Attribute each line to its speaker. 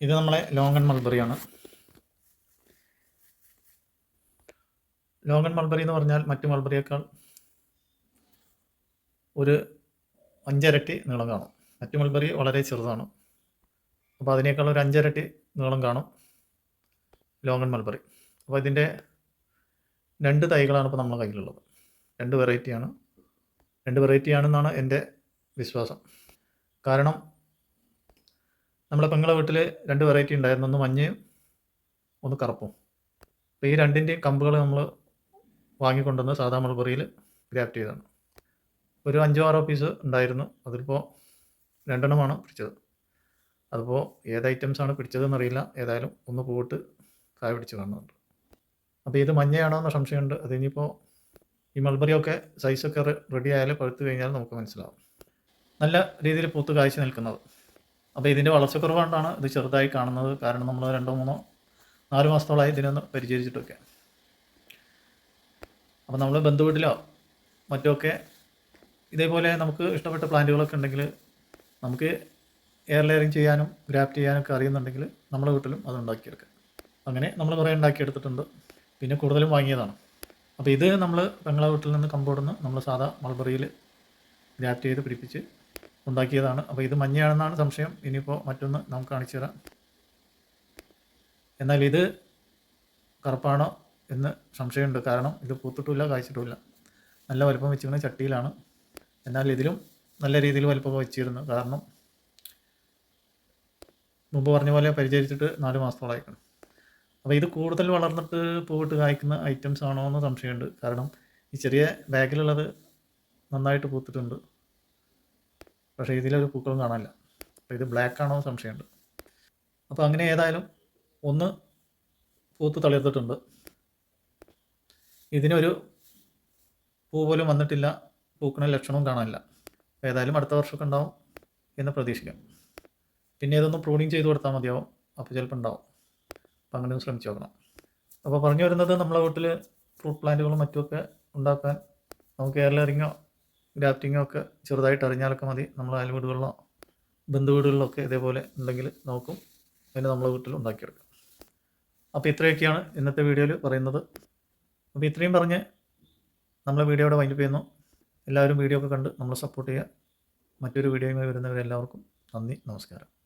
Speaker 1: ഇത് നമ്മളെ ലോങ്ങൺ മൾബറിയാണ് ലോങ്ങൺ മൾബറി എന്ന് പറഞ്ഞാൽ മറ്റു മൾബറിയേക്കാൾ ഒരു അഞ്ചരട്ടി നീളം കാണും. മറ്റു മൾബറി വളരെ ചെറുതാണ്. അപ്പോൾ അതിനേക്കാൾ ഒരു അഞ്ചരട്ടി നീളം കാണും ലോങ്ങൺ മൾബറി. അപ്പോൾ ഇതിന്റെ രണ്ട് തൈകളാണ് ഇപ്പോൾ നമ്മുടെ കയ്യിലുള്ളത്. രണ്ട് വെറൈറ്റിയാണ് രണ്ട് വെറൈറ്റിയാണെന്നാണ് എന്റെ വിശ്വാസം. കാരണം നമ്മുടെ പെങ്ങളെ വീട്ടിൽ രണ്ട് വെറൈറ്റി ഉണ്ടായിരുന്നു. ഒന്ന് മഞ്ഞയും ഒന്ന് കറുപ്പും. അപ്പോൾ ഈ രണ്ടിന്റെയും കമ്പുകൾ നമ്മൾ വാങ്ങിക്കൊണ്ടുവന്ന് സാധാ മൾബറിയിൽ ഗ്രാഫ്റ്റ് ചെയ്തതാണ്. ഒരു അഞ്ചോ ആറോ പീസ് ഉണ്ടായിരുന്നു. അതിലിപ്പോൾ രണ്ടെണ്ണമാണ് പിടിച്ചത്. അതിപ്പോൾ ഏത് ഐറ്റംസ് ആണ് പിടിച്ചതെന്ന് അറിയില്ല. ഏതായാലും ഒന്ന് പോയിട്ട് കായ പിടിച്ച് കാണുന്നുണ്ട്. അപ്പോൾ ഇത് മഞ്ഞയാണോ എന്ന സംശയമുണ്ട്. അത് ഇനിയിപ്പോൾ ഈ മൾബറിയൊക്കെ സൈസൊക്കെ റെഡി ആയാൽ പഴുത്തു കഴിഞ്ഞാൽ നമുക്ക് മനസ്സിലാവും. നല്ല രീതിയിൽ പൂത്ത് കാഴ്ച നിൽക്കുന്നത്. അപ്പോൾ ഇതിന്റെ വളർച്ചക്കുറവുകൊണ്ടാണ് ഇത് ചെറുതായി കാണുന്നത്. കാരണം നമ്മൾ രണ്ടോ മൂന്നോ നാല് മാസത്തോളമായി ഇതിനൊന്ന് പരിചരിച്ചിട്ടൊക്കെ അപ്പോൾ നമ്മൾ ബന്ധുവീട്ടിലോ മറ്റൊക്കെ ഇതേപോലെ നമുക്ക് ഇഷ്ടപ്പെട്ട പ്ലാന്റുകളൊക്കെ ഉണ്ടെങ്കിൽ നമുക്ക് എയർ ലെയറിങ് ചെയ്യാനും ഗ്രാഫ്റ്റ് ചെയ്യാനൊക്കെ അറിയുന്നുണ്ടെങ്കിൽ നമ്മുടെ വീട്ടിലും അത് ഉണ്ടാക്കിയെടുക്കാം. അങ്ങനെ നമ്മൾ കുറേ ഉണ്ടാക്കിയെടുത്തിട്ടുണ്ട്. പിന്നെ കൂടുതലും വാങ്ങിയതാണ്. അപ്പോൾ ഇത് നമ്മൾ പെങ്ങളെ വീട്ടിൽ നിന്ന് കമ്പോടുന്ന് നമ്മൾ സാധാ മൾബറിയിൽ ഗ്രാഫ്റ്റ് ചെയ്ത് പിടിപ്പിച്ച് ഉണ്ടാക്കിയതാണ്. അപ്പോൾ ഇത് മഞ്ഞയാണെന്നാണ് സംശയം. ഇനിയിപ്പോൾ മറ്റൊന്ന് നമുക്ക് കാണിച്ചു തരാം. എന്നാൽ ഇത് കറുപ്പാണോ എന്ന് സംശയമുണ്ട്. കാരണം ഇത് പൂത്തിട്ടുമില്ല കായ്ച്ചിട്ടുമില്ല. നല്ല വലുപ്പം വെച്ചിരുന്ന ചട്ടിയിലാണ്. എന്നാൽ ഇതിലും നല്ല രീതിയിൽ വലുപ്പം വെച്ചിരുന്നു. കാരണം മുമ്പ് പറഞ്ഞ പോലെ പരിചരിച്ചിട്ട് നാല് മാസത്തോളമായിക്കണം അപ്പോൾ ഇത് കൂടുതൽ വളർന്നിട്ട് പൂവിട്ട് കായ്ക്കുന്ന ഐറ്റംസ് ആണോ എന്ന് സംശയമുണ്ട്. കാരണം ഈ ചെറിയ ബാഗിലുള്ളത് നന്നായിട്ട് പൂത്തിട്ടുണ്ട്. പക്ഷേ ഇതിലൊരു പൂക്കളും കാണാനില്ല. അപ്പോൾ ഇത് ബ്ലാക്ക് ആണോ സംശയമുണ്ട്. അപ്പോൾ അങ്ങനെ ഏതായാലും ഒന്ന് പൂത്ത് തളിർത്തിട്ടുണ്ട്. ഇതിനൊരു പൂ പോലും വന്നിട്ടില്ല. പൂക്കണ ലക്ഷണവും കാണാനില്ല. ഏതായാലും അടുത്ത വർഷമൊക്കെ ഉണ്ടാവും എന്ന് പ്രതീക്ഷിക്കാം. പിന്നെ ഇതൊന്ന് പ്രൂണിങ് ചെയ്ത് കൊടുത്താൽ മതിയാവും. അപ്പോൾ ചിലപ്പോൾ ഉണ്ടാവും. അപ്പോൾ അങ്ങനെ ഒന്ന് ശ്രമിച്ചു നോക്കണം. അപ്പോൾ പറഞ്ഞു വരുന്നത് നമ്മളെ വീട്ടിൽ ഫ്രൂട്ട് പ്ലാന്റുകളും മറ്റുമൊക്കെ ഉണ്ടാക്കാൻ നമുക്ക് കേരളം ലെയറിങ്ങോ ഗ്രാഫ്റ്റിങ്ങോ ഒക്കെ ചെറുതായിട്ട് അറിഞ്ഞാലൊക്കെ മതി. നമ്മൾ അയൽവീടുകളിലോ ബന്ധുവീടുകളിലോ ഒക്കെ ഇതേപോലെ ഉണ്ടെങ്കിൽ നോക്കും. അതിന് നമ്മളെ വീട്ടിൽ ഉണ്ടാക്കിയെടുക്കാം. അപ്പോൾ ഇത്രയൊക്കെയാണ് ഇന്നത്തെ വീഡിയോയിൽ പറയുന്നത്. അപ്പോൾ ഇത്രയും പറഞ്ഞ് നമ്മളെ വീഡിയോയുടെ വൈൻഡപ്പ് ചെയ്യുന്നു. എല്ലാവരും വീഡിയോ ഒക്കെ കണ്ട് നമ്മളെ സപ്പോർട്ട് ചെയ്യുക. മറ്റൊരു വീഡിയോയുമായി വരുന്നവരെല്ലാവർക്കും നന്ദി നമസ്കാരം.